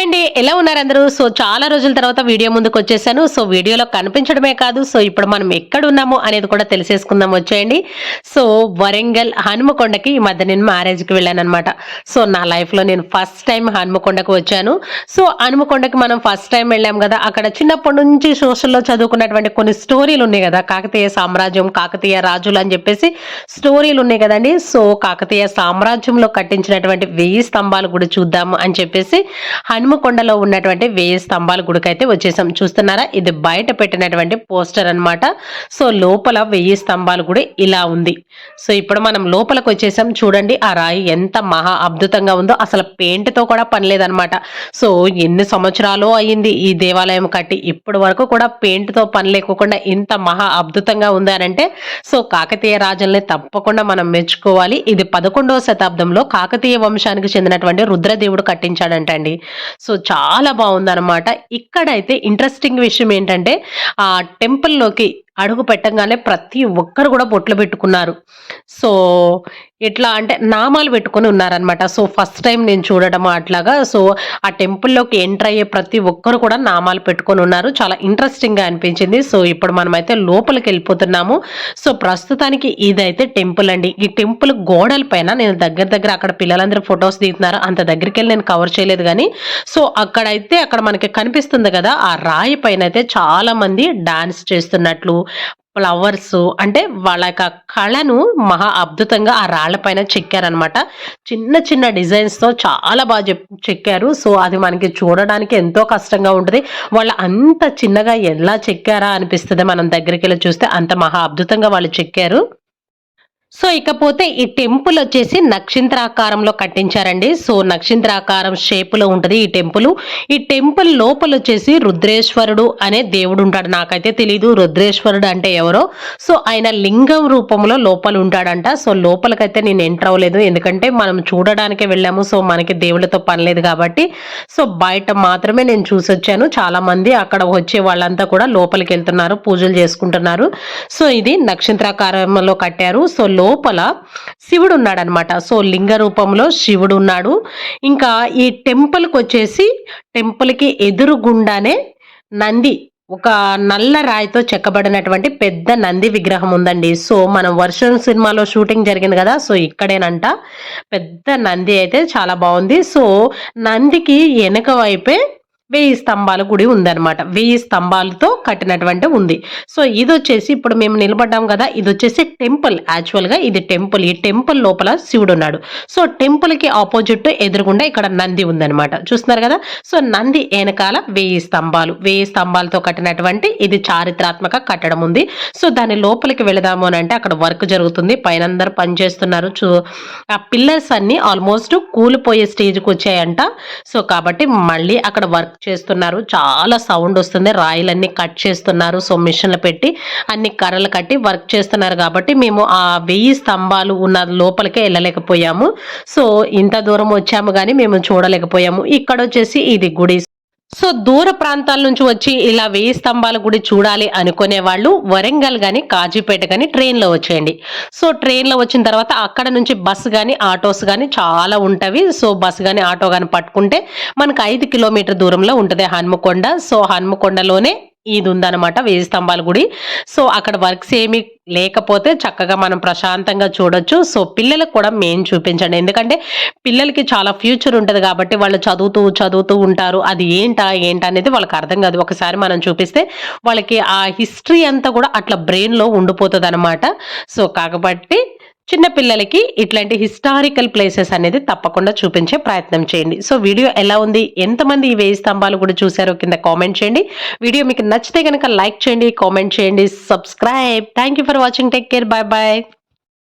Hi అండి ఎలా ఉన్నారు అందరూ? సో చాలా రోజుల తర్వాత వీడియో ముందుకు వచ్చేసాను. సో వీడియోలో కనిపించడమే కాదు. సో ఇప్పుడు మనం ఎక్కడ ఉన్నాము అనేది కూడా తెలిసేసుకుందాం వచ్చేయండి. సో వరంగల్ హనుమకొండకి ఈ మధ్య నేను మ్యారేజ్కి వెళ్ళాను అనమాట సో నా లైఫ్లో నేను ఫస్ట్ టైం హనుమకొండకు వచ్చాను. సో హనుమకొండకి మనం ఫస్ట్ టైం వెళ్ళాం కదా అక్కడ చిన్నప్పటి నుంచి సోషల్లో చదువుకున్నటువంటి కొన్ని స్టోరీలు ఉన్నాయి కదా కాకతీయ సామ్రాజ్యం కాకతీయ రాజులు అని చెప్పేసి స్టోరీలు ఉన్నాయి కదండి. సో కాకతీయ సామ్రాజ్యంలో కట్టించినటువంటి వెయ్యి స్తంభాలు కూడా చూద్దాము అని చెప్పేసి హనుమకొండలో ఉన్నటువంటి వెయ్యి స్తంభాల గుడికైతే అయితే వచ్చేసాం. చూస్తున్నారా? ఇది బయట పెట్టినటువంటి పోస్టర్ అన్నమాట. సో లోపల వెయ్యి స్తంభాలు కూడా ఇలా ఉంది. సో ఇప్పుడు మనం లోపలికి వచ్చేసాం. చూడండి ఆ రాయి ఎంత మహా అద్భుతంగా ఉందో. అసలు పెయింట్తో కూడా పని లేదనమాట సో ఎన్ని సంవత్సరాలు అయ్యింది ఈ దేవాలయం కట్టి. ఇప్పటి వరకు కూడా పెయింట్తో పని లేకోకుండా ఇంత మహా అద్భుతంగా ఉంది అంటే సో కాకతీయ రాజుల్ని తప్పకుండా మనం మెచ్చుకోవాలి. ఇది పదకొండవ శతాబ్దంలో కాకతీయ వంశానికి చెందినటువంటి రుద్రదేవుడు కట్టించాడంటండి. సో చాలా బాగుందన్నమాట. ఇక్కడైతే ఇంట్రెస్టింగ్ విషయం ఏంటంటే ఆ టెంపుల్లోకి అడుగు పెట్టగానే ప్రతి ఒక్కరు కూడా బొట్లు పెట్టుకున్నారు. సో ఎట్లా అంటే నామాలు పెట్టుకొని ఉన్నారనమాట సో ఫస్ట్ టైం నేను చూడడం అట్లాగా. సో ఆ టెంపుల్లోకి ఎంటర్ అయ్యే ప్రతి ఒక్కరు కూడా నామాలు పెట్టుకొని ఉన్నారు. చాలా ఇంట్రెస్టింగ్గా అనిపించింది. సో ఇప్పుడు మనమైతే లోపలికి వెళ్ళిపోతున్నాము. సో ప్రస్తుతానికి ఇదైతే టెంపుల్ అండి. ఈ టెంపుల్ గోడల పైన నేను దగ్గర దగ్గర అక్కడ పిల్లలందరూ ఫొటోస్ దిగుతున్నారు. అంత దగ్గరికి వెళ్ళి నేను కవర్ చేయలేదు కానీ. సో అక్కడైతే అక్కడ మనకి కనిపిస్తుంది కదా ఆ రాయి పైన అయితే చాలా మంది డాన్స్ చేస్తున్నట్లు ఫ్లవర్స్ అంటే వాళ్ళ యొక్క కళను మహా అద్భుతంగా ఆ రాళ్ళ పైన చెక్కారనమాట చిన్న చిన్న డిజైన్స్తో చాలా బాగా చెక్కారు. సో అది మనకి చూడడానికి ఎంతో కష్టంగా ఉంటుంది. వాళ్ళు అంత చిన్నగా ఎలా చెక్కారా అనిపిస్తుంది మనం దగ్గరికి వెళ్ళి చూస్తే అంత మహా అద్భుతంగా వాళ్ళు చెక్కారు. సో ఇకపోతే ఈ టెంపుల్ వచ్చేసి నక్షత్రాకారంలో కట్టించారండి. సో నక్షత్రాకారం షేపులో ఉంటుంది ఈ టెంపుల్. ఈ టెంపుల్ లోపల వచ్చేసి రుద్రేశ్వరుడు అనే దేవుడు ఉంటాడు. నాకైతే తెలియదు రుద్రేశ్వరుడు అంటే ఎవరో. సో ఆయన లింగం రూపంలో లోపల ఉంటాడంట. సో లోపలికైతే నేను ఎంటర్ అవ్వలేదు. ఎందుకంటే మనం చూడడానికే వెళ్ళాము. సో మనకి దేవుళ్ళతో పని లేదు కాబట్టి. సో బయట మాత్రమే నేను చూసి వచ్చాను. చాలా మంది అక్కడ వచ్చే వాళ్ళంతా కూడా లోపలికి వెళ్తున్నారు పూజలు చేసుకుంటున్నారు. సో ఇది నక్షత్రాకారంలో కట్టారు. సో లోపల శివుడు ఉన్నాడనమాట సో లింగ రూపంలో శివుడు ఉన్నాడు ఇంకా ఈ టెంపుల్కి వచ్చేసి టెంపుల్కి ఎదురుగుండానే నంది ఒక నల్ల రాయితో చెక్కబడినటువంటి పెద్ద నంది విగ్రహం ఉందండి. సో మనం వర్షం సినిమాలో షూటింగ్ జరిగింది కదా సో ఇక్కడేనంట. పెద్ద నంది అయితే చాలా బాగుంది. సో నందికి వెనక వైపే వెయ్యి స్తంభాల గుడి ఉందన్నమాట. వెయ్యి స్తంభాలతో కట్టినటువంటి ఉంది. సో ఇది వచ్చేసి ఇప్పుడు మేము నిలబడ్డాం కదా ఇది వచ్చేసి టెంపుల్. యాక్చువల్గా ఇది టెంపుల్. ఈ టెంపుల్ లోపల శివుడు ఉన్నాడు. సో టెంపుల్కి ఆపోజిట్ ఎదురుగుండా ఇక్కడ నంది ఉందన్నమాట. చూస్తున్నారు కదా? సో నంది వెనకాల వెయ్యి స్తంభాలు. వెయ్యి స్తంభాలతో కట్టినటువంటి ఇది చారిత్రాత్మక కట్టడం ఉంది. సో దాని లోపలికి వెళదాము అని అంటే అక్కడ వర్క్ జరుగుతుంది. పైన అందరు పనిచేస్తున్నారు చూ ఆ పిల్లర్స్ అన్ని ఆల్మోస్ట్ కూలిపోయే స్టేజ్కి వచ్చాయంట. సో కాబట్టి మళ్ళీ అక్కడ వర్క్ చేస్తున్నారు. చాలా సౌండ్ వస్తుంది. రాయిలన్నీ కట్ చేస్తున్నారు. సో మిషన్లు పెట్టి అన్ని కర్రలు కట్టి వర్క్ చేస్తున్నారు కాబట్టి మేము ఆ వెయ్యి స్తంభాలు ఉన్న లోపలికే వెళ్ళలేకపోయాము. సో ఇంత దూరం వచ్చాము కానీ మేము చూడలేకపోయాము. ఇక్కడ వచ్చేసి ఇది గుడి సో దూర ప్రాంతాల నుంచి వచ్చి ఇలా వెయ్యి స్తంభాల గుడి చూడాలి అనుకునే వాళ్ళు వరంగల్ కానీ కాజీపేట కానీ ట్రైన్లో వచ్చేయండి. సో ట్రైన్లో వచ్చిన తర్వాత అక్కడ నుంచి బస్సు కానీ ఆటోస్ కానీ చాలా ఉంటవి. సో బస్సు కానీ ఆటో కానీ పట్టుకుంటే మనకు ఐదు కిలోమీటర్ దూరంలో ఉంటుంది హన్మకొండ. సో హన్మకొండలోనే ఇది ఉందన్నమాట వెయ్యి స్తంభాల గుడి. సో అక్కడ వర్క్స్ ఏమి లేకపోతే చక్కగా మనం ప్రశాంతంగా చూడొచ్చు. సో పిల్లలకు కూడా మెయిన్ చూపించండి. ఎందుకంటే పిల్లలకి చాలా ఫ్యూచర్ ఉంటుంది కాబట్టి వాళ్ళు చదువుతూ చదువుతూ ఉంటారు. అది ఏంటా ఏంటా అనేది వాళ్ళకి అర్థం కాదు. ఒకసారి మనం చూపిస్తే వాళ్ళకి ఆ హిస్టరీ అంతా కూడా అట్లా బ్రెయిన్లో ఉండిపోతుంది అనమాట సో కాబట్టి చిన్నపిల్లలకి ఇట్లాంటి హిస్టారికల్ ప్లేసెస్ అనేది తప్పకుండా చూపించే ప్రయత్నం చేయండి. సో వీడియో ఎలా ఉంది? ఎంతమంది ఈ వేయి స్తంభాలు కూడా చూసారో కింద కామెంట్ చేయండి. వీడియో మీకు నచ్చితే కనుక లైక్ చేయండి కామెంట్ చేయండి subscribe thank for watching take care bye bye